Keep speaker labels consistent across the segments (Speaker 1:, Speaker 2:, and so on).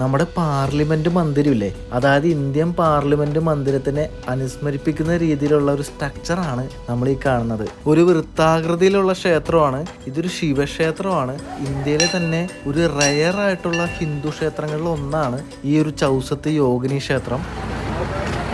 Speaker 1: നമ്മുടെ പാർലമെന്റ് മന്ദിരമില്ലേ? അതായത് Indian parliament മന്ദിരത്തിനെ അനുസ്മരിപ്പിക്കുന്ന രീതിയിലുള്ള ഒരു സ്ട്രക്ചറാണ് നമ്മൾ ഈ കാണുന്നത്. ഒരു വൃത്താകൃതിയിലുള്ള ക്ഷേത്രമാണ് ഇതൊരു ശിവക്ഷേത്രമാണ്. ഇന്ത്യയിലെ തന്നെ ഒരു റയർ ആയിട്ടുള്ള ഹിന്ദു ക്ഷേത്രങ്ങളിൽ ഒന്നാണ് ഈ ഒരു ചൗസത്ത് യോഗിനി ക്ഷേത്രം.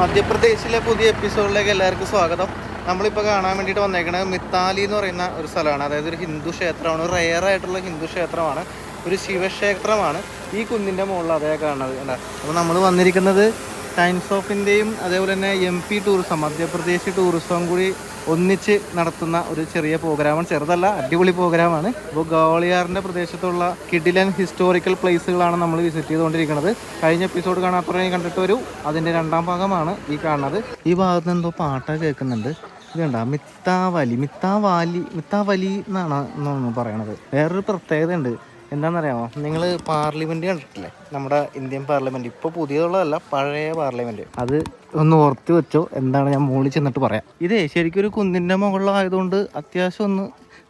Speaker 1: മധ്യപ്രദേശിലെ പുതിയ എപ്പിസോഡിലേക്ക് എല്ലാവർക്കും സ്വാഗതം. നമ്മളിപ്പോൾ കാണാൻ വേണ്ടിയിട്ട് വന്നേക്കുന്നത് മിത്താലി എന്ന് പറയുന്ന ഒരു സ്ഥലമാണ്. അതായത് ഒരു ഹിന്ദു ക്ഷേത്രമാണ് റയർ ആയിട്ടുള്ള ഹിന്ദു ക്ഷേത്രമാണ്. ഒരു ശിവക്ഷേത്രമാണ്. ഈ കുന്നിന്റെ മുകളിൽ അതേ കാണുന്നത്. അല്ല അപ്പോൾ നമ്മൾ വന്നിരിക്കുന്നത് ടൈംസ് ഓഫിന്റെയും അതേപോലെ തന്നെ എം പി ടൂറിസം മധ്യപ്രദേശ് ടൂറിസവും കൂടി ഒന്നിച്ച് നടത്തുന്ന ഒരു ചെറിയ പ്രോഗ്രാമാണ്. ചെറുതല്ല അടിപൊളി പ്രോഗ്രാമാണ്. അപ്പോൾ ഗോളിയാറിന്റെ പ്രദേശത്തുള്ള കിഡിലൻ ഹിസ്റ്റോറിക്കൽ പ്ലേസുകളാണ് നമ്മൾ വിസിറ്റ് ചെയ്തുകൊണ്ടിരിക്കുന്നത്. കഴിഞ്ഞ എപ്പിസോഡ് കാണാത്തവരെ കണ്ടിട്ട് വരൂ. അതിന്റെ രണ്ടാം ഭാഗമാണ് ഈ കാണുന്നത്. ഈ ഭാഗത്ത് എന്തോ പാട്ട കേൾക്കുന്നുണ്ട്. ഇതുണ്ട് മിത്താവലി മിത്താവാലി മിത്താവലി എന്നാണ് പറയണത്. വേറൊരു പ്രത്യേകത ഉണ്ട് എന്താണെന്നറിയാമോ നിങ്ങൾ പാർലമെന്റ് കണ്ടിട്ടില്ലേ? നമ്മുടെ ഇന്ത്യൻ പാർലമെന്റ് ഇപ്പോൾ പുതിയതുള്ളതല്ല പഴയ പാർലമെന്റ് അത് ഒന്ന് ഓർത്ത് വെച്ചോ എന്താണ് ഞാൻ മുകളിൽ ചെന്നിട്ട് പറയാം. ഇതേ ശരിക്കും ഒരു കുന്നിന്റെ മുകളിലായതുകൊണ്ട് അത്യാവശ്യം ഒന്ന്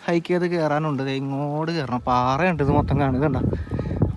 Speaker 1: ഹൈക്ക് ചെയ്ത് കയറാനുണ്ട് ഇങ്ങോട്ട് കയറണം പാറയുണ്ട് ഇത് മൊത്തം കാണുക കണ്ട?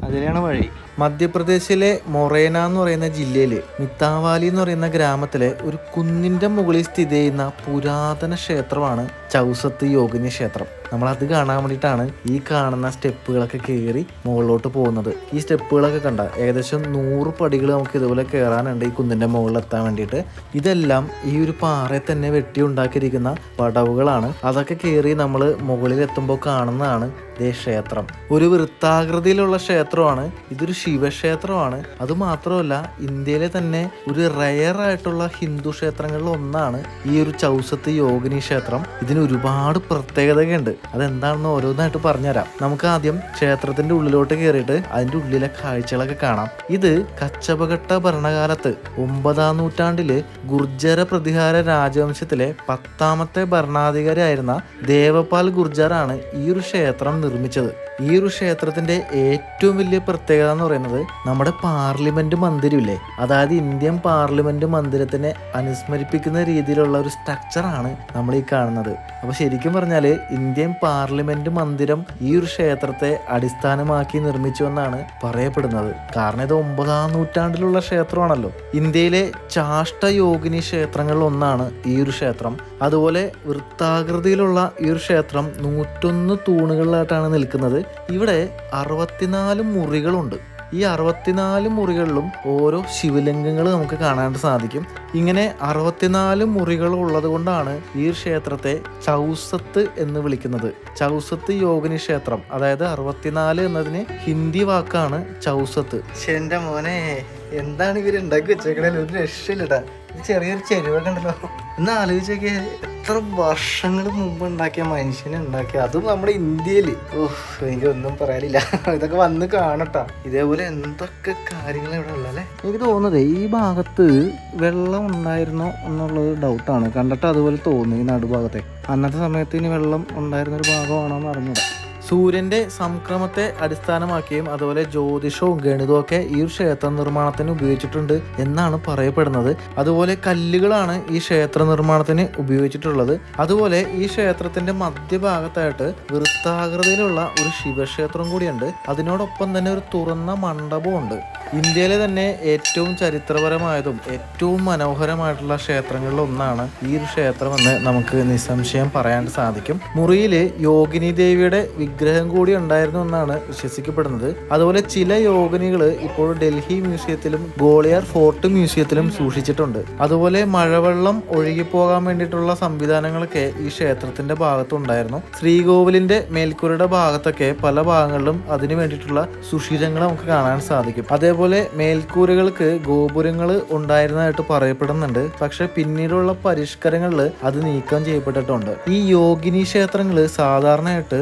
Speaker 1: അതിലാണ് വഴി. മധ്യപ്രദേശിലെ മൊറേന എന്ന് പറയുന്ന ജില്ലയിൽ മിത്താവാലി എന്ന് പറയുന്ന ഗ്രാമത്തിലെ ഒരു കുന്നിന്റെ മുകളിൽ സ്ഥിതി ചെയ്യുന്ന പുരാതന ക്ഷേത്രമാണ് ചൗസത്ത് യോഗിനി ക്ഷേത്രം. നമ്മൾ അത് കാണാൻ വേണ്ടിയിട്ടാണ് ഈ കാണുന്ന സ്റ്റെപ്പുകളൊക്കെ കയറി മുകളിലോട്ട് പോകുന്നത്. ഈ സ്റ്റെപ്പുകളൊക്കെ കണ്ട ഏകദേശം നൂറ് പടികൾ നമുക്ക് ഇതുപോലെ കയറാനുണ്ട് ഈ കുന്നിന്റെ മുകളിൽ എത്താൻ വേണ്ടിയിട്ട്. ഇതെല്ലാം ഈ ഒരു പാറയെ തന്നെ വെട്ടി ഉണ്ടാക്കിയിരിക്കുന്ന പടവുകളാണ്. അതൊക്കെ കയറി നമ്മൾ മുകളിൽ എത്തുമ്പോൾ കാണുന്നതാണ് ഇതേ ക്ഷേത്രം. ഒരു വൃത്താകൃതിയിലുള്ള ക്ഷേത്രമാണ്. ഇതൊരു ശിവക്ഷേത്രമാണ്. അത് മാത്രമല്ല ഇന്ത്യയിലെ തന്നെ ഒരു റയർ ആയിട്ടുള്ള ഹിന്ദു ക്ഷേത്രങ്ങളിൽ ഒന്നാണ് ഈ ഒരു ചൗസത്ത് യോഗിനി ക്ഷേത്രം. ഇതിന് ഒരുപാട് പ്രത്യേകതയുണ്ട് അതെന്താണെന്ന് ഓരോന്നായിട്ട് പറഞ്ഞുതരാം. നമുക്ക് ആദ്യം ക്ഷേത്രത്തിന്റെ ഉള്ളിലോട്ട് കയറിയിട്ട് അതിന്റെ ഉള്ളിലെ കാഴ്ചകളൊക്കെ കാണാം. ഇത് കച്ചപകട്ട ഭരണകാലത്ത് ഒമ്പതാം നൂറ്റാണ്ടിൽ ഗുർജര പ്രതിഹാര രാജവംശത്തിലെ പത്താമത്തെ ഭരണാധികാരിയായിരുന്ന ദേവപാൽ ഗുർജറാണ് ഈ ഒരു ക്ഷേത്രം നിർമ്മിച്ചത്. ഈ ഒരു ക്ഷേത്രത്തിന്റെ ഏറ്റവും വലിയ പ്രത്യേകത എന്ന് പറയുന്നത് നമ്മുടെ പാർലമെന്റ് മന്ദിരമില്ലേ? അതായത് ഇന്ത്യൻ പാർലമെന്റ് മന്ദിരത്തിനെ അനുസ്മരിപ്പിക്കുന്ന രീതിയിലുള്ള ഒരു സ്ട്രക്ചറാണ് നമ്മൾ ഈ കാണുന്നത്. അപ്പൊ ശരിക്കും പറഞ്ഞാൽ ഇന്ത്യൻ പാർലമെന്റ് മന്ദിരം ഈ ഒരു ക്ഷേത്രത്തെ അടിസ്ഥാനമാക്കി നിർമ്മിച്ചു എന്നാണ് പറയപ്പെടുന്നത്. കാരണം ഇത് ഒമ്പതാം നൂറ്റാണ്ടിലുള്ള ക്ഷേത്രമാണല്ലോ. ഇന്ത്യയിലെ ചാഷ്ടയോഗിനി ക്ഷേത്രങ്ങളിൽ ഒന്നാണ് ഈ ഒരു ക്ഷേത്രം. അതുപോലെ വൃത്താകൃതിയിലുള്ള ഈ ഒരു ക്ഷേത്രം നൂറ്റൊന്ന് തൂണുകളിലായിട്ടാണ് നിൽക്കുന്നത്. ഇവിടെ അറുപത്തിനാല് മുറികളുണ്ട്. ഈ അറുപത്തിനാല് മുറികളിലും ഓരോ ശിവലിംഗങ്ങൾ നമുക്ക് കാണാൻ സാധിക്കും. ഇങ്ങനെ അറുപത്തിനാല് മുറികൾ ഉള്ളത് കൊണ്ടാണ് ഈ ക്ഷേത്രത്തെ ചൗസത്ത് എന്ന് വിളിക്കുന്നത്. ചൗസത്ത് യോഗിനി ക്ഷേത്രം അതായത് അറുപത്തിനാല് എന്നതിന് ഹിന്ദി വാക്കാണ് ചൗസത്ത്. എന്റെ മോനെ എന്താണ് ഇവർ ഉണ്ടാക്കി വെച്ചേക്കണേ? ഒരു രക്ഷയില്ലടാ. ചെറിയൊരു ചെരുവൊക്കെ ഉണ്ടല്ലോ. ഒന്ന് ആലോചിച്ചൊക്കെ എത്ര വർഷങ്ങൾ മുമ്പ് ഉണ്ടാക്കിയ മനുഷ്യനെ ഉണ്ടാക്കിയ. അതും നമ്മുടെ ഇന്ത്യയിൽ ഓഹ് എനിക്കൊന്നും പറയാനില്ല. ഇതൊക്കെ വന്ന് കാണട്ടാ. ഇതേപോലെ എന്തൊക്കെ കാര്യങ്ങൾ ഇവിടെ ഉള്ളല്ലേ എനിക്ക് തോന്നുന്നത് ഈ ഭാഗത്ത് വെള്ളം ഉണ്ടായിരുന്നോ എന്നുള്ളത് ഡൗട്ടാണ് കണ്ടിട്ട് അതുപോലെ തോന്നുന്നു ഈ നടുഭാഗത്തെ. അന്നത്തെ സമയത്ത് ഇനി വെള്ളം ഉണ്ടായിരുന്ന ഒരു ഭാഗമാണോ എന്ന് അറിഞ്ഞൂടാ. സൂര്യന്റെ സംക്രമത്തെ അടിസ്ഥാനമാക്കിയും അതുപോലെ ജ്യോതിഷവും ഗണിതവും ഒക്കെ ഈ ക്ഷേത്ര നിർമ്മാണത്തിന് ഉപയോഗിച്ചിട്ടുണ്ട് എന്നാണ് പറയപ്പെടുന്നത്. അതുപോലെ കല്ലുകളാണ് ഈ ക്ഷേത്ര നിർമ്മാണത്തിന് ഉപയോഗിച്ചിട്ടുള്ളത്. അതുപോലെ ഈ ക്ഷേത്രത്തിന്റെ മധ്യഭാഗത്തായിട്ട് വൃത്താകൃതിയിലുള്ള ഒരു ശിവക്ഷേത്രം കൂടിയുണ്ട്. അതിനോടൊപ്പം തന്നെ ഒരു തുറന്ന മണ്ഡപമുണ്ട് ഇന്ത്യയിലെ തന്നെ ഏറ്റവും ചരിത്രപരമായതും ഏറ്റവും മനോഹരമായിട്ടുള്ള ക്ഷേത്രങ്ങളിൽ ഒന്നാണ് ഈ ഒരു ക്ഷേത്രമെന്ന് നമുക്ക് നിസ്സംശയം പറയാൻ സാധിക്കും. മുറിയിൽ യോഗിനി ദേവിയുടെ വിഗ്രഹം കൂടി ഉണ്ടായിരുന്നു എന്നാണ് വിശ്വസിക്കപ്പെടുന്നത്. അതുപോലെ ചില യോഗിനികൾ ഇപ്പോൾ ഡൽഹി മ്യൂസിയത്തിലും ഗോളിയാർ ഫോർട്ട് മ്യൂസിയത്തിലും സൂക്ഷിച്ചിട്ടുണ്ട്. അതുപോലെ മഴവെള്ളം ഒഴുകിപ്പോകാൻ വേണ്ടിയിട്ടുള്ള സംവിധാനങ്ങളൊക്കെ ഈ ക്ഷേത്രത്തിന്റെ ഭാഗത്തുണ്ടായിരുന്നു. ശ്രീകോവിലിന്റെ മേൽക്കൂരയുടെ ഭാഗത്തൊക്കെ പല ഭാഗങ്ങളിലും അതിനു വേണ്ടിയിട്ടുള്ള സുഷിരങ്ങൾ നമുക്ക് കാണാൻ സാധിക്കും. അതേപോലെ മേൽക്കൂരകൾക്ക് ഗോപുരങ്ങൾ ഉണ്ടായിരുന്നതായിട്ട് പറയപ്പെടുന്നുണ്ട്. പക്ഷെ പിന്നീടുള്ള പരിഷ്കരങ്ങളിൽ അത് നീക്കം ചെയ്യപ്പെട്ടിട്ടുണ്ട്. ഈ യോഗിനി ക്ഷേത്രങ്ങൾ സാധാരണയായിട്ട്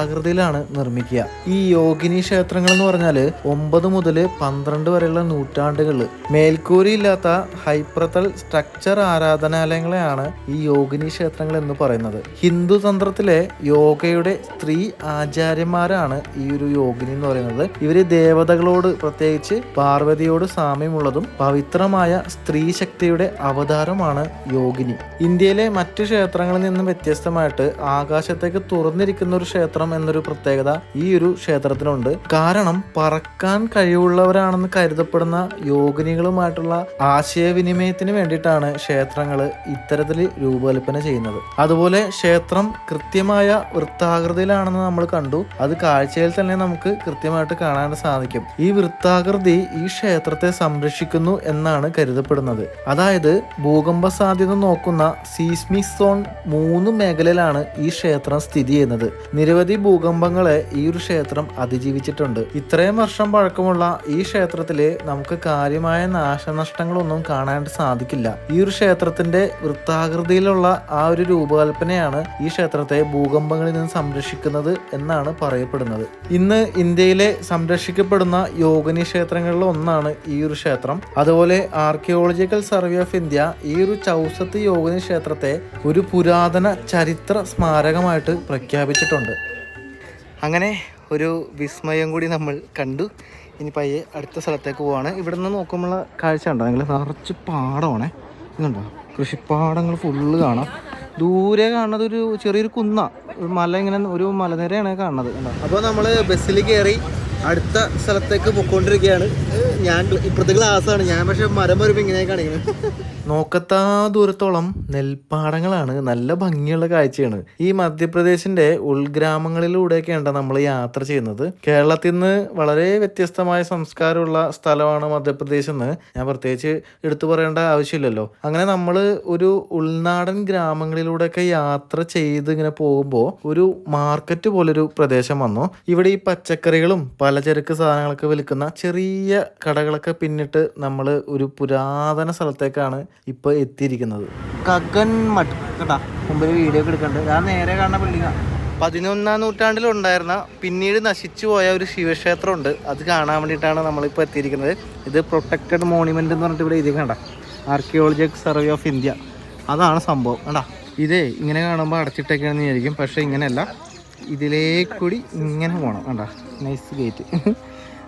Speaker 1: വൃത്താകൃതിയിലാണ് നിർമ്മിക്കുക. ഈ യോഗിനി ക്ഷേത്രങ്ങൾ എന്ന് പറഞ്ഞാൽ ഒമ്പത് മുതൽ പന്ത്രണ്ട് വരെയുള്ള നൂറ്റാണ്ടുകളിൽ മേൽക്കൂരിയില്ലാത്ത ഹൈപ്രതൽ സ്ട്രക്ചർ ആരാധനാലയങ്ങളെയാണ് ഈ യോഗിനി ക്ഷേത്രങ്ങൾ എന്ന് പറയുന്നത്. ഹിന്ദു തന്ത്രത്തിലെ യോഗയുടെ സ്ത്രീ ആചാര്യന്മാരാണ് ഈ ഒരു യോഗിനി എന്ന് പറയുന്നത്. ഇവർ ദേവതകളോട് പ്രത്യേകിച്ച് പാർവതിയോട് സാമ്യമുള്ളതും പവിത്രമായ സ്ത്രീ ശക്തിയുടെ അവതാരമാണ് യോഗിനി. ഇന്ത്യയിലെ മറ്റു ക്ഷേത്രങ്ങളിൽ നിന്നും വ്യത്യസ്തമായിട്ട് ആകാശത്തേക്ക് തുറന്നിരിക്കുന്ന ഒരു ക്ഷേത്രം ക്ഷേത്രം എന്നൊരു പ്രത്യേകത ഈ ഒരു ക്ഷേത്രത്തിനുണ്ട്. കാരണം പറക്കാൻ കഴിവുള്ളവരാണെന്ന് കരുതപ്പെടുന്ന യോഗിനികളുമായിട്ടുള്ള ആശയവിനിമയത്തിന് വേണ്ടിയിട്ടാണ് ക്ഷേത്രങ്ങൾ ഇത്തരത്തിൽ രൂപകൽപ്പന ചെയ്യുന്നത്. അതുപോലെ ക്ഷേത്രം കൃത്യമായ വൃത്താകൃതിയിലാണെന്ന് നമ്മൾ കണ്ടു. അത് കാഴ്ചയിൽ തന്നെ നമുക്ക് കൃത്യമായിട്ട് കാണാൻ സാധിക്കും. ഈ വൃത്താകൃതി ഈ ക്ഷേത്രത്തെ സംരക്ഷിക്കുന്നു എന്നാണ് കരുതപ്പെടുന്നത്. അതായത് ഭൂകമ്പ സാധ്യത നോക്കുന്ന സീസ്മിക് സോൺ മൂന്ന് മേഖലയിലാണ് ഈ ക്ഷേത്രം സ്ഥിതി ചെയ്യുന്നത്. നിരവധി ഭൂകമ്പങ്ങളെ ഈ ഒരു ക്ഷേത്രം അതിജീവിച്ചിട്ടുണ്ട്. ഇത്രയും വർഷം പഴക്കമുള്ള ഈ ക്ഷേത്രത്തിൽ നമുക്ക് കാര്യമായ നാശനഷ്ടങ്ങളൊന്നും കാണാൻ സാധിക്കില്ല. ഈ ഒരു ക്ഷേത്രത്തിന്റെ വൃത്താകൃതിയിലുള്ള ആ ഒരു രൂപകൽപ്പനയാണ് ഈ ക്ഷേത്രത്തെ ഭൂകമ്പങ്ങളിൽ നിന്ന് സംരക്ഷിക്കുന്നത് എന്നാണ് പറയപ്പെടുന്നത്. ഇന്ന് ഇന്ത്യയിലെ സംരക്ഷിക്കപ്പെടുന്ന യോഗനി ക്ഷേത്രങ്ങളിൽ ഒന്നാണ് ഈ ഒരു ക്ഷേത്രം. അതുപോലെ ആർക്കിയോളജിക്കൽ സർവേ ഓഫ് ഇന്ത്യ ഈ ഒരു ചൗസത്ത് യോഗനി ക്ഷേത്രത്തെ ഒരു പുരാതന ചരിത്ര സ്മാരകമായിട്ട് പ്രഖ്യാപിച്ചിട്ടുണ്ട്. അങ്ങനെ ഒരു വിസ്മയം കൂടി നമ്മൾ കണ്ടു. ഇനി പയ്യെ അടുത്ത സ്ഥലത്തേക്ക് പോവാണ്. ഇവിടെ നിന്ന് നോക്കുമ്പോൾ കാഴ്ച ഉണ്ടോ നിങ്ങൾ നിറച്ച് പാടമാണ്. ഇതുണ്ടോ? കൃഷിപ്പാടങ്ങൾ ഫുള്ള് കാണാം. ദൂരെ കാണുന്നത് ഒരു ചെറിയൊരു കുന്ന. മല ഇങ്ങനെ ഒരു മലനിരയാണ് കാണുന്നത്. അപ്പോൾ നമ്മൾ ബസ്സിൽ കയറി അടുത്ത സ്ഥലത്തേക്ക് പൊക്കോണ്ടിരിക്കുകയാണ് ഞാൻ ഇപ്പോഴത്തെ ഗ്ലാസ്സാണ് ഞാൻ പക്ഷേ മരം വരുമ്പോൾ ഇങ്ങനെ കാണിക്കുന്നത് നോക്കത്താ ദൂരത്തോളം നെൽപ്പാടങ്ങളാണ് നല്ല ഭംഗിയുള്ള കാഴ്ചയാണ്. ഈ മധ്യപ്രദേശിന്റെ ഉൾഗ്രാമങ്ങളിലൂടെയൊക്കെയാണ് നമ്മൾ യാത്ര ചെയ്യുന്നത്. കേരളത്തിൽ നിന്ന് വളരെ വ്യത്യസ്തമായ സംസ്കാരമുള്ള സ്ഥലമാണ് മധ്യപ്രദേശ് എന്ന് ഞാൻ പ്രത്യേകിച്ച് എടുത്തു പറയേണ്ട ആവശ്യമില്ലല്ലോ. അങ്ങനെ നമ്മൾ ഒരു ഉൾനാടൻ ഗ്രാമങ്ങളിലൂടെയൊക്കെ യാത്ര ചെയ്ത് ഇങ്ങനെ പോകുമ്പോൾ ഒരു മാർക്കറ്റ് പോലൊരു പ്രദേശം വന്നു. ഇവിടെ ഈ പച്ചക്കറികളും പലചരക്ക് സാധനങ്ങളൊക്കെ വിൽക്കുന്ന ചെറിയ കടകളൊക്കെ പിന്നിട്ട് നമ്മൾ ഒരു പുരാതന സ്ഥലത്തേക്കാണ് ഇപ്പോൾ എത്തിയിരിക്കുന്നത്. കഗൻ മട്ട് കേട്ടാ മുമ്പിൽ വീഡിയോ എടുക്കണ്ട്. ഞാൻ നേരെ കാണുന്ന ബിൽഡിങ്ങാ പതിനൊന്നാം നൂറ്റാണ്ടിൽ ഉണ്ടായിരുന്ന പിന്നീട് നശിച്ചു പോയ ഒരു ശിവക്ഷേത്രം ഉണ്ട് അത് കാണാൻ വേണ്ടിയിട്ടാണ് നമ്മളിപ്പോൾ എത്തിയിരിക്കുന്നത്. ഇത് പ്രൊട്ടക്റ്റഡ് മോണിമെന്റ് എന്ന് പറഞ്ഞിട്ട് ഇവിടെ എഴുതി കണ്ട ആർക്കിയോളജിക്കൽ സർവേ ഓഫ് ഇന്ത്യ അതാണ് സംഭവം. കണ്ടാ ഇതേ ഇങ്ങനെ കാണുമ്പോൾ അടച്ചിട്ടൊക്കെയാണെന്ന് വിചാരിക്കും. പക്ഷേ ഇങ്ങനെയല്ല. ഇതിലേക്കൂടി ഇങ്ങനെ പോകണം കണ്ടാ നൈസ് ഗേറ്റ്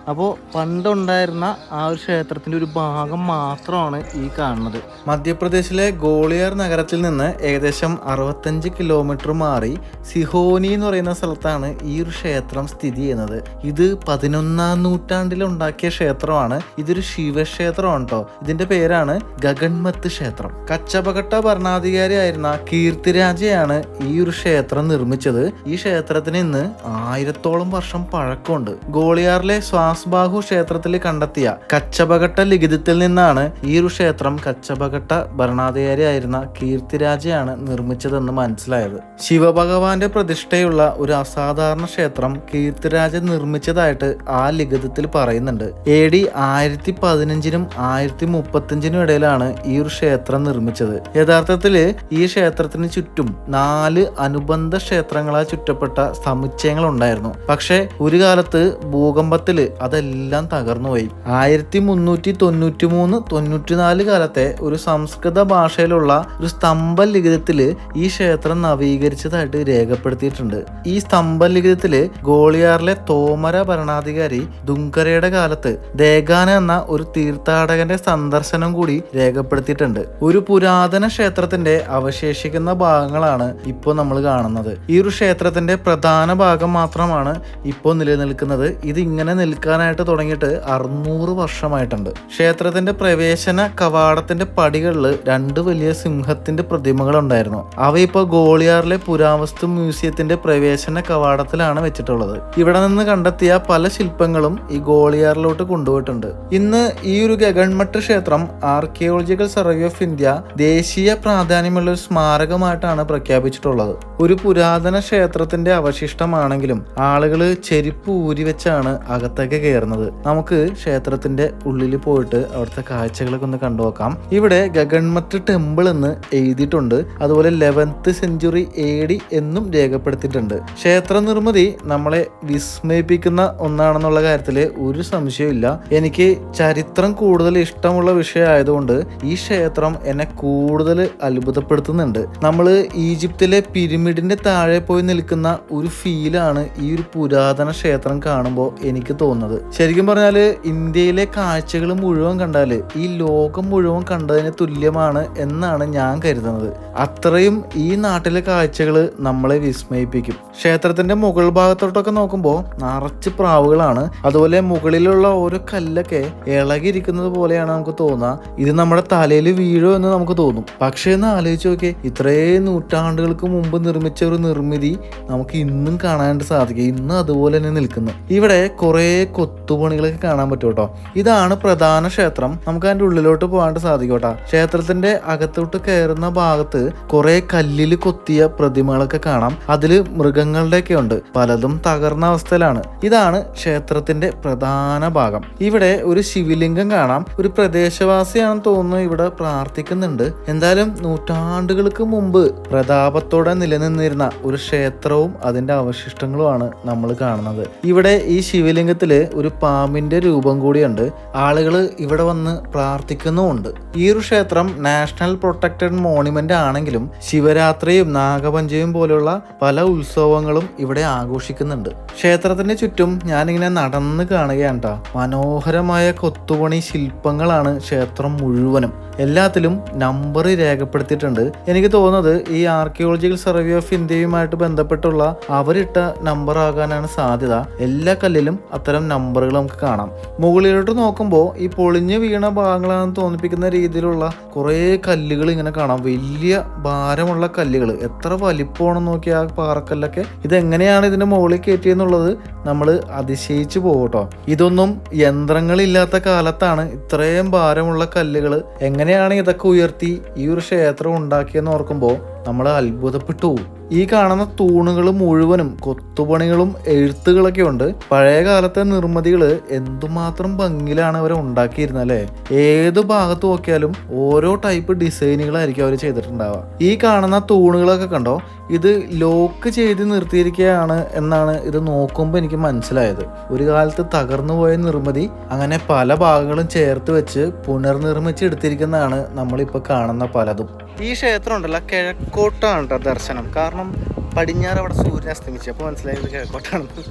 Speaker 1: അപ്പോൾ പണ്ടുണ്ടായിരുന്ന ആ ഒരു ക്ഷേത്രത്തിന്റെ ഒരു ഭാഗം മാത്രമാണ് ഈ കാണുന്നത്. മധ്യപ്രദേശിലെ ഗോളിയർ നഗരത്തിൽ നിന്ന് ഏകദേശം അറുപത്തഞ്ച് കിലോമീറ്റർ മാറി സിഹോനി എന്ന് പറയുന്ന സ്ഥലത്താണ് ഈ ഒരു ക്ഷേത്രം സ്ഥിതി ചെയ്യുന്നത്. ഇത് പതിനൊന്നാം നൂറ്റാണ്ടിൽ ഉണ്ടാക്കിയ ക്ഷേത്രമാണ്. ഇതൊരു ശിവക്ഷേത്രമാണ് കേട്ടോ ഇതിന്റെ പേരാണ് ഗഗൺമത്ത് ക്ഷേത്രം. കച്ചപകട്ട ഭരണാധികാരിയായിരുന്ന കീർത്തിരാജയാണ് ഈ ഒരു ക്ഷേത്രം നിർമ്മിച്ചത്. ഈ ക്ഷേത്രത്തിന് ഇന്ന് ആയിരത്തോളം വർഷം പഴക്കമുണ്ട്. ഗോളിയാറിലെ സ്വാസ്ബാഹു ക്ഷേത്രത്തിൽ കണ്ടെത്തിയ കച്ചപകട്ട ലിഖിതത്തിൽ നിന്നാണ് ഈ ഒരു ക്ഷേത്രം കച്ചപകട്ട ഭരണാധികാരിയായിരുന്ന കീർത്തിരാജയാണ് നിർമ്മിച്ചതെന്ന് മനസ്സിലായത്. ശിവഭഗവാന്റെ പ്രതിഷ്ഠയുള്ള ഒരു അസാധാരണ ക്ഷേത്രം കീർത്തിരാജ നിർമ്മിച്ചതായിട്ട് ആ ലിഖിതത്തിൽ പറയുന്നുണ്ട്. എ ഡി ആയിരത്തി പതിനഞ്ചിനും ആയിരത്തി മുപ്പത്തഞ്ചിനും ഇടയിലാണ് ഈ ഒരു ക്ഷേത്രം നിർമ്മിച്ചത്. യഥാർത്ഥത്തിൽ ഈ ക്ഷേത്രത്തിന് ചുറ്റും നാല് അനുബന്ധ ക്ഷേത്രങ്ങളാൽ ചുറ്റപ്പെട്ട സമുച്ചയങ്ങൾ ഉണ്ടായിരുന്നു പക്ഷേ ഒരു കാലത്ത് ഭൂകമ്പത്തിൽ അതെല്ലാം തകർന്നുപോയി ആയിരത്തി മുന്നൂറ്റി തൊണ്ണൂറ്റി മൂന്ന് തൊണ്ണൂറ്റിനാല് കാലത്തെ ഒരു സംസ്കൃത ഭാഷയിലുള്ള ഒരു സ്തംഭ ലിഖിതത്തിൽ ഈ ക്ഷേത്രം നവീകരിച്ചതായിട്ട് രേഖപ്പെടുത്തിയിട്ടുണ്ട്. ഈ സ്തംഭ ലിഖിതത്തിൽ ഗോളിയാറിലെ തോമര ഭരണാധികാരി ദുങ്കരയുടെ കാലത്ത് ദേഗാന എന്ന ഒരു തീർത്ഥാടകന്റെ സന്ദർശനം കൂടി രേഖപ്പെടുത്തിയിട്ടുണ്ട്. ഒരു പുരാതന ക്ഷേത്രത്തിന്റെ അവശേഷിക്കുന്ന ഭാഗങ്ങളാണ് ഇപ്പോൾ നമ്മൾ കാണുന്നത്. ഈ ഒരു ക്ഷേത്രത്തിന്റെ പ്രധാന ഭാഗം മാത്രമാണ് ഇപ്പോൾ നിലനിൽക്കുന്നത്. ഇത് ഇങ്ങനെ നിൽക്കാനായിട്ട് തുടങ്ങിയിട്ട് അറുന്നൂറ് വർഷമായിട്ടുണ്ട്. ക്ഷേത്രത്തിന്റെ പ്രവേശന കവാടത്തിന്റെ പടികളിൽ രണ്ട് വലിയ സിംഹത്തിന്റെ പ്രതിമകൾ ഉണ്ടായിരുന്നു അവ ഇപ്പോൾ ഗോളിയാറിലെ പുരാവസ്തു മ്യൂസിയത്തിന്റെ പ്രവേശന കവാടത്തിലാണ് വെച്ചിട്ടുള്ളത്. ഇവിടെ നിന്ന് കണ്ടെത്തിയ പല ശില്പങ്ങളും ഈ ഗോളിയാറിലോട്ട് കൊണ്ടുപോയിട്ടുണ്ട്. ഇന്ന് ഈ ഒരു ഗഗൺമട്ട് ക്ഷേത്രം ആർക്കിയോളജിക്കൽ സർവേ ഓഫ് ഇന്ത്യ ദേശീയ പ്രാധാന്യമുള്ള ഒരു സ്മാരകമായിട്ടാണ് പ്രഖ്യാപിച്ചിട്ടുള്ളത്. ഒരു പുരാതന ക്ഷേത്രത്തിന്റെ അവശിഷ്ടമാണെങ്കിലും ആളുകൾ ചെരുപ്പ് ഊരി വെച്ചാണ് അകത്തേക്ക് കയറുന്നത്. നമുക്ക് ക്ഷേത്രത്തിന്റെ ഉള്ളിൽ പോയിട്ട് അവിടുത്തെ കാഴ്ചകളൊക്കെ ഒന്ന് കണ്ടു നോക്കാം. ഇവിടെ ഗഗൺമത്ത് ടെമ്പിൾ എന്ന് എഴുതിയിട്ടുണ്ട്. അതുപോലെ ലെവൻത്ത് സെഞ്ചുറി എ ഡി എന്നും രേഖപ്പെടുത്തിയിട്ടുണ്ട്. ക്ഷേത്ര നിർമ്മിതി നമ്മളെ വിസ്മയിപ്പിക്കുന്ന ഒന്നാണെന്നുള്ള കാര്യത്തിൽ ഒരു സംശയമില്ല എനിക്ക് ചരിത്രം കൂടുതൽ ഇഷ്ടമുള്ള വിഷയമായതുകൊണ്ട് ഈ ക്ഷേത്രം എന്നെ കൂടുതൽ അത്ഭുതപ്പെടുത്തുന്നുണ്ട്. നമ്മൾ ഈജിപ്തിലെ പിരമിഡിന്റെ താഴെ പോയി നിൽക്കുന്ന ഒരു ഫീലാണ് ഈ ഒരു പുരാതന ക്ഷേത്രം കാണുമ്പോൾ എനിക്ക് തോന്നുന്നത്. കാണുന്നത് ശരിക്കും പറഞ്ഞാൽ ഇന്ത്യയിലെ കാഴ്ചകൾ മുഴുവൻ കണ്ടാൽ ഈ ലോകം മുഴുവൻ കണ്ടതിന് തുല്യമാണ് എന്നാണ് ഞാൻ കരുതുന്നത്. അത്രയും ഈ നാട്ടിലെ കാഴ്ചകൾ നമ്മളെ വിസ്മയിപ്പിക്കും. ക്ഷേത്രത്തിന്റെ മുകൾ ഭാഗത്തോട്ടൊക്കെ നോക്കുമ്പോൾ നിറച്ച് പ്രാവുകളാണ്. അതുപോലെ മുകളിലുള്ള ഓരോ കല്ലൊക്കെ ഇളകിയിരിക്കുന്നത് പോലെയാണ് നമുക്ക് തോന്നുക ഇത് നമ്മുടെ തലയിൽ വീഴോ എന്ന് നമുക്ക് തോന്നും. പക്ഷേ എന്ന് ആലോചിച്ച് നോക്കിയേ ഇത്രയും നൂറ്റാണ്ടുകൾക്ക് മുമ്പ് നിർമ്മിച്ച ഒരു നിർമ്മിതി നമുക്ക് ഇന്നും കാണാനായിട്ട് സാധിക്കും. ഇന്നും അതുപോലെ തന്നെ നിൽക്കുന്നു. ഇവിടെ കുറേ കൊത്തുപണികളൊക്കെ കാണാൻ പറ്റും കേട്ടോ. ഇതാണ് പ്രധാന ക്ഷേത്രം. നമുക്ക് അതിന്റെ ഉള്ളിലോട്ട് പോകാണ്ട് സാധിക്കും കേട്ടോ. ക്ഷേത്രത്തിന്റെ അകത്തോട്ട് കയറുന്ന ഭാഗത്ത് കുറെ കല്ലിൽ കൊത്തിയ പ്രതിമകളൊക്കെ കാണാം. അതിൽ മൃഗങ്ങളുടെയൊക്കെ ഉണ്ട്. പലതും തകർന്ന അവസ്ഥയിലാണ്. ഇതാണ് ക്ഷേത്രത്തിന്റെ പ്രധാന ഭാഗം. ഇവിടെ ഒരു ശിവലിംഗം കാണാം. ഒരു പ്രദേശവാസിയാണെന്ന് തോന്നുന്നു ഇവിടെ പ്രാർത്ഥിക്കുന്നുണ്ട്. എന്തായാലും നൂറ്റാണ്ടുകൾക്ക് മുമ്പ് പ്രതാപത്തോടെ നിലനിന്നിരുന്ന ഒരു ക്ഷേത്രവും അതിന്റെ അവശിഷ്ടങ്ങളുമാണ് നമ്മൾ കാണുന്നത്. ഇവിടെ ഈ ശിവലിംഗത്തിൽ ഒരു പാമ്പിന്റെ രൂപം കൂടിയുണ്ട്. ആളുകൾ ഇവിടെ വന്ന് പ്രാർത്ഥിക്കുന്നുമുണ്ട്. ഈ ഒരു ക്ഷേത്രം നാഷണൽ പ്രൊട്ടക്റ്റഡ് മോണുമെന്റ് ആണെങ്കിലും ശിവരാത്രിയും നാഗപഞ്ചയും പോലുള്ള പല ഉത്സവങ്ങളും ഇവിടെ ആഘോഷിക്കുന്നുണ്ട്. ക്ഷേത്രത്തിന് ചുറ്റും ഞാനിങ്ങനെ നടന്ന് കാണുകയാണ്. മനോഹരമായ കൊത്തുപണി ശില്പങ്ങളാണ് ക്ഷേത്രം മുഴുവനും. എല്ലാത്തിലും നമ്പർ രേഖപ്പെടുത്തിയിട്ടുണ്ട്. എനിക്ക് തോന്നുന്നത് ഈ ആർക്കിയോളജിക്കൽ സർവേ ഓഫ് ഇന്ത്യയുമായിട്ട് ബന്ധപ്പെട്ടുള്ള അവരിട്ട നമ്പർ ആകാനാണ് സാധ്യത. എല്ലാ കല്ലിലും അത്തരം നമ്പറുകൾ നമുക്ക് കാണാം. മുകളിലോട്ട് നോക്കുമ്പോൾ ഈ പൊളിഞ്ഞ് വീണ ഭാഗങ്ങളാണെന്ന് തോന്നിപ്പിക്കുന്ന രീതിയിലുള്ള കുറേ കല്ലുകൾ ഇങ്ങനെ കാണാം. വലിയ ഭാരമുള്ള കല്ലുകൾ. എത്ര വലിപ്പമാണെന്ന് നോക്കി ആ പാറക്കല്ലൊക്കെ. ഇതെങ്ങനെയാണ് ഇതിന്റെ മുകളിൽ കയറ്റിയെന്നുള്ളത് നമ്മൾ അതിശയിച്ചു പോകട്ടോ ഇതൊന്നും യന്ത്രങ്ങളില്ലാത്ത കാലത്താണ് ഇത്രയും ഭാരമുള്ള കല്ലുകൾ എങ്ങനെയാണ് ഇതൊക്കെ ഉയർത്തി ഈ ഒരു ക്ഷേത്രം ഉണ്ടാക്കിയെന്ന് ഓർക്കുമ്പോൾ നമ്മൾ അത്ഭുതപ്പെട്ടു. ഈ കാണുന്ന തൂണുകൾ മുഴുവനും കൊത്തുപണികളും എഴുത്തുകളൊക്കെ ഉണ്ട്. പഴയ കാലത്തെ നിർമ്മിതികൾ എന്തുമാത്രം ഭംഗിയിലാണ് അവർ ഉണ്ടാക്കിയിരുന്നത് അല്ലേ? ഏത് ഭാഗത്ത് നോക്കിയാലും ഓരോ ടൈപ്പ് ഡിസൈനുകളായിരിക്കും അവർ ചെയ്തിട്ടുണ്ടാവുക. ഈ കാണുന്ന തൂണുകളൊക്കെ കണ്ടോ? ഇത് ലോക്ക് ചെയ്ത് നിർത്തിയിരിക്കുകയാണ് എന്നാണ് ഇത് നോക്കുമ്പോൾ എനിക്ക് മനസ്സിലായത്. ഒരു കാലത്ത് തകർന്നു പോയ നിർമ്മിതി അങ്ങനെ പല ഭാഗങ്ങളും ചേർത്ത് വെച്ച് പുനർനിർമ്മിച്ചെടുത്തിരിക്കുന്നതാണ് നമ്മളിപ്പോൾ കാണുന്ന പലതും. ഈ ക്ഷേത്രം ഉണ്ടല്ലോ കിഴക്കോട്ടാണ് കേട്ടോ ദർശനം. കാരണം പടിഞ്ഞാറ് അവിടെ സൂര്യൻ അസ്തമിച്ചു. അപ്പോൾ മനസ്സിലായത് കിഴക്കോട്ടാണെന്ന്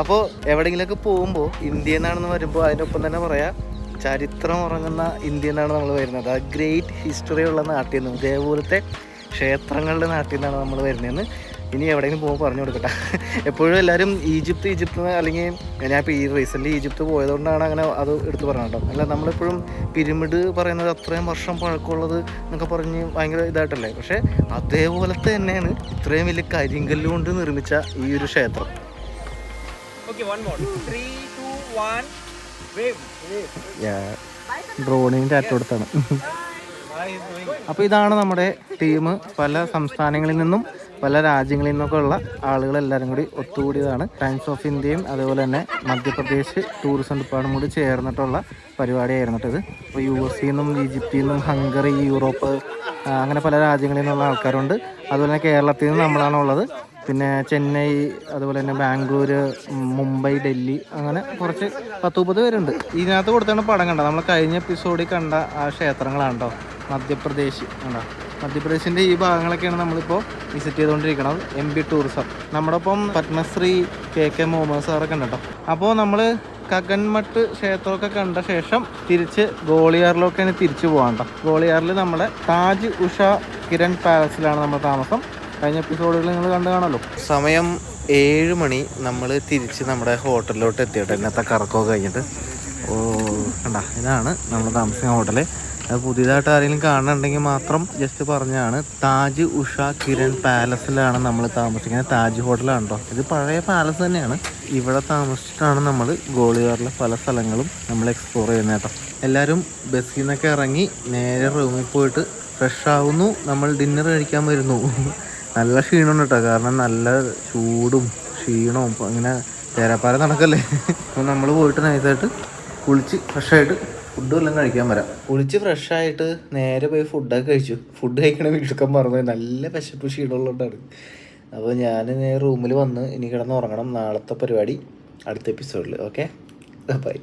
Speaker 1: അപ്പോൾ എവിടെയെങ്കിലുമൊക്കെ പോകുമ്പോൾ ഇന്ത്യ എന്നാണെന്ന് വരുമ്പോൾ അതിനൊപ്പം തന്നെ പറയാം ചരിത്രം ഉറങ്ങുന്ന ഇന്ത്യ എന്നാണ് നമ്മൾ വരുന്നത്. ആ ഗ്രേറ്റ് ഹിസ്റ്ററി ഉള്ള നാട്ടിൽ നിന്നും ഇതേപോലത്തെ ക്ഷേത്രങ്ങളുടെ നാട്ടിൽ നിന്നാണ് നമ്മൾ വരുന്നതെന്ന് ഇനി എവിടെയെങ്കിലും പോകുമ്പോൾ പറഞ്ഞു കൊടുക്കട്ടെ. എപ്പോഴും എല്ലാവരും ഈജിപ്ത് ഈജിപ്ത് അല്ലെങ്കിൽ ഞാൻ ഇപ്പോൾ ഈ റീസെന്റ് ഈജിപ്ത് പോയതുകൊണ്ടാണ് അങ്ങനെ അത് എടുത്തു പറഞ്ഞത് കേട്ടോ. അല്ല നമ്മളെപ്പോഴും പിരമിഡ് പറയുന്നത് അത്രയും വർഷം പഴക്കമുള്ളത് എന്നൊക്കെ പറഞ്ഞ് ഭയങ്കര ഇതായിട്ടല്ലേ? പക്ഷേ അതേപോലെ തന്നെയാണ് ഇത്രയും വലിയ കരിങ്കല്ല് കൊണ്ട് നിർമ്മിച്ച ഈ ഒരു ക്ഷേത്രം.
Speaker 2: ഡ്രോണിന്റെ.
Speaker 1: ഡ്രോണിന് ടാറ്റ കൊടുത്താണ്. അപ്പോൾ ഇതാണ് നമ്മുടെ ടീം പല സംസ്ഥാനങ്ങളിൽ നിന്നും പല രാജ്യങ്ങളിൽ നിന്നൊക്കെ ഉള്ള ആളുകളെല്ലാവരും കൂടി ഒത്തുകൂടിയതാണ്. ടൈംസ് ഓഫ് ഇന്ത്യയും അതുപോലെ തന്നെ മധ്യപ്രദേശ് ടൂറിസം ഡിപ്പാർട്ട്മെന്റും കൂടി ചേർന്നിട്ടുള്ള പരിപാടിയായിരുന്നു ഇത്. അപ്പോൾ യു എസ് നിന്നും ഈജിപ്തിൽ നിന്നും ഹംഗറി യൂറോപ്പ് അങ്ങനെ പല രാജ്യങ്ങളിൽ നിന്നുള്ള ആൾക്കാരുണ്ട്. അതുപോലെ തന്നെ കേരളത്തിൽ നിന്ന് നമ്മളാണുള്ളത് പിന്നെ ചെന്നൈ അതുപോലെ തന്നെ ബാംഗ്ലൂർ മുംബൈ ഡൽഹി അങ്ങനെ കുറച്ച് പത്ത് മുപ്പത് പേരുണ്ട്. ഇതിനകത്ത് കൊടുത്താണ് പടം കണ്ട നമ്മൾ കഴിഞ്ഞ എപ്പിസോഡിൽ കണ്ട ആ ക്ഷേത്രങ്ങളാണ് കേട്ടോ മധ്യപ്രദേശ് കണ്ടോ? മധ്യപ്രദേശിന്റെ ഈ ഭാഗങ്ങളൊക്കെയാണ് നമ്മളിപ്പോൾ വിസിറ്റ് ചെയ്തുകൊണ്ടിരിക്കുന്നത് എം ബി ടൂറിസം നമ്മുടെ ഒപ്പം പത്മശ്രീ കെ കെ മുഹമ്മദ് സാറൊക്കെ ഉണ്ട് അപ്പോൾ നമ്മൾ കഗൻമട്ട് ക്ഷേത്രമൊക്കെ കണ്ട ശേഷം തിരിച്ച് ഗോളിയാറിലൊക്കെയാണ് തിരിച്ചു പോകാൻ ഗോളിയാറിൽ നമ്മുടെ താജ് ഉഷ കിരൺ പാലസിലാണ് നമ്മുടെ താമസം. കഴിഞ്ഞ എപ്പിസോഡുകൾ നിങ്ങൾ കണ്ടു കാണല്ലോ സമയം ഏഴ് മണി. നമ്മൾ തിരിച്ച് നമ്മുടെ ഹോട്ടലിലോട്ട് എത്തിയിട്ട് ഇന്നത്തെ കറക്കമൊക്കെ കഴിഞ്ഞിട്ട്. ഓ കണ്ട ഇതാണ് നമ്മൾ താമസിക്കുന്ന ഹോട്ടൽ. അത് പുതിയതായിട്ട് ആരെങ്കിലും കാണുന്നുണ്ടെങ്കിൽ മാത്രം ജസ്റ്റ് പറഞ്ഞാണ്. താജ് ഉഷ കിരൺ പാലസിലാണ് നമ്മൾ താമസിക്കുന്നത്. താജ് ഹോട്ടലാണ് ഇത് പഴയ പാലസ് തന്നെയാണ്. ഇവിടെ താമസിച്ചിട്ടാണ് നമ്മൾ ഗോളിയാറിലെ പല സ്ഥലങ്ങളും നമ്മൾ എക്സ്പ്ലോർ ചെയ്യുന്നത് കേട്ടോ എല്ലാവരും ബസ്സിൽ നിന്നൊക്കെ ഇറങ്ങി നേരെ റൂമിൽ പോയിട്ട് ഫ്രഷ് ആവുന്നു. നമ്മൾ ഡിന്നർ കഴിക്കാൻ വരുന്നു. നല്ല ക്ഷീണമുണ്ട് കേട്ടോ കാരണം നല്ല ചൂടും ക്ഷീണവും. അങ്ങനെ തേരാപ്പാര നടക്കല്ലേ? അപ്പോൾ നമ്മൾ പോയിട്ട് നൈസായിട്ട് കുളിച്ച് ഫ്രഷായിട്ട് ഫുഡ് എല്ലാം കഴിക്കാൻ വരാം. കുളിച്ച് ഫ്രഷ് ആയിട്ട് നേരെ പോയി ഫുഡൊക്കെ കഴിച്ചു. ഫുഡ് കഴിക്കണ വീട്ടിലൊക്കെ പറഞ്ഞു. നല്ല വിശപ്പ് ക്ഷീണമുള്ളതുകൊണ്ടാണ്. അപ്പോൾ ഞാൻ റൂമിൽ വന്ന് ഇനി കിടന്ന് ഉറങ്ങണം. നാളത്തെ പരിപാടി അടുത്ത എപ്പിസോഡിൽ ഓക്കെ ബൈ